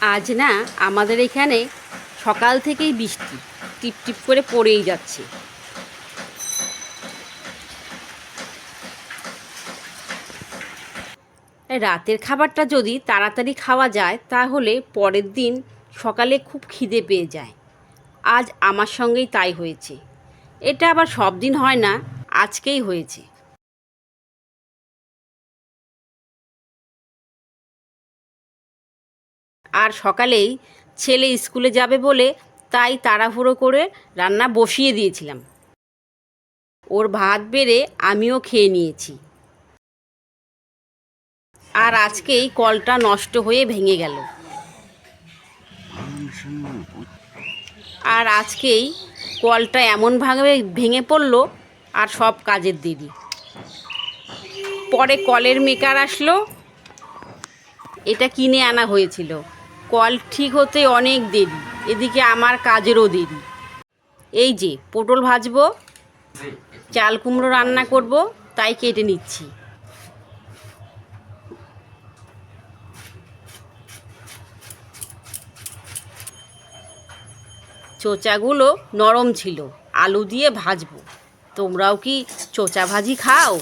আজ না আমাদের এখানে সকাল থেকেই বৃষ্টি, টিপ টিপ করে পড়েই যাচ্ছে। রাতের খাবারটা যদি তাড়াতাড়ি খাওয়া যায়, তাহলে পরের দিন সকালে খুব খিদে পেয়ে যায়। আজ আমার সঙ্গেই তাই হয়েছে। এটা আবার সব দিন হয় না, আজকেই হয়েছে। আর সকালেই ছেলে স্কুলে যাবে বলে তাই তাড়াহুড়ো করে রান্না বসিয়ে দিয়েছিলাম। ওর ভাত বেড়ে আমিও খেয়ে নিয়েছি। আর আজকেই কলটা নষ্ট হয়ে ভেঙে গেল। আর আজকেই কলটা এমনভাবে ভেঙে পড়ল আর সব কাজের দেরি। পরে কলের মেকার আসলো। এটা কিনে আনা হয়েছিল। কল ঠিক হতে অনেক দেরি। এদিকে আমার কাজেরও দেরি। এই যে, পটল ভাজবো, চাল কুমড়ো রান্না করব, তাই কেটে নিচ্ছি। চোচাগুলো নরম ছিল, আলু দিয়ে ভাজবো। তোমরাও কি চোচা ভাজি খাও?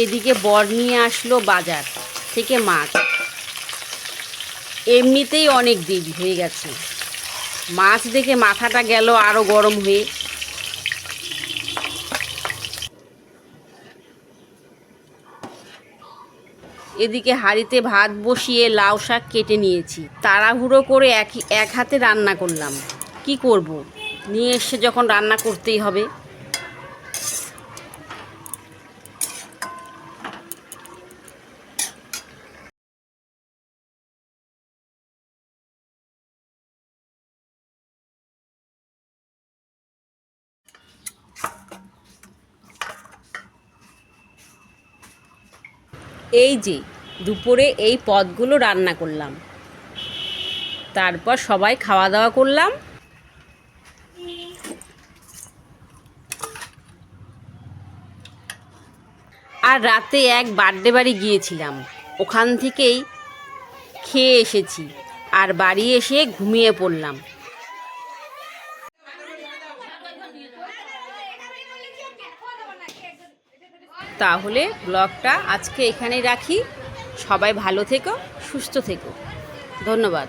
এদিকে বর নিয়ে আসলো বাজার থেকে মাছ। এমনিতেই অনেক দেরি হয়ে গেছে। মাছ দেখে মাথাটা গেল আরও গরম হয়ে। এদিকে হাঁড়িতে ভাত বসিয়ে লাউ শাক কেটে নিয়েছি। তাড়াহুড়ো করে এক এক হাতে রান্না করলাম। কি করব? নিয়ে এসে যখন রান্না করতেই হবে। এই যে, দুপুরে এই পদগুলো রান্না করলাম। তারপর সবাই খাওয়া দাওয়া করলাম। আর রাতে এক বার্থডে বাড়ি গিয়েছিলাম। ওখান থেকেই খেয়ে এসেছি। আর বাড়ি এসে ঘুমিয়ে পড়লাম। তাহলে ব্লগটা আজকে এখানেই রাখি। সবাই ভালো থেকো সুস্থ থেকো। ধন্যবাদ।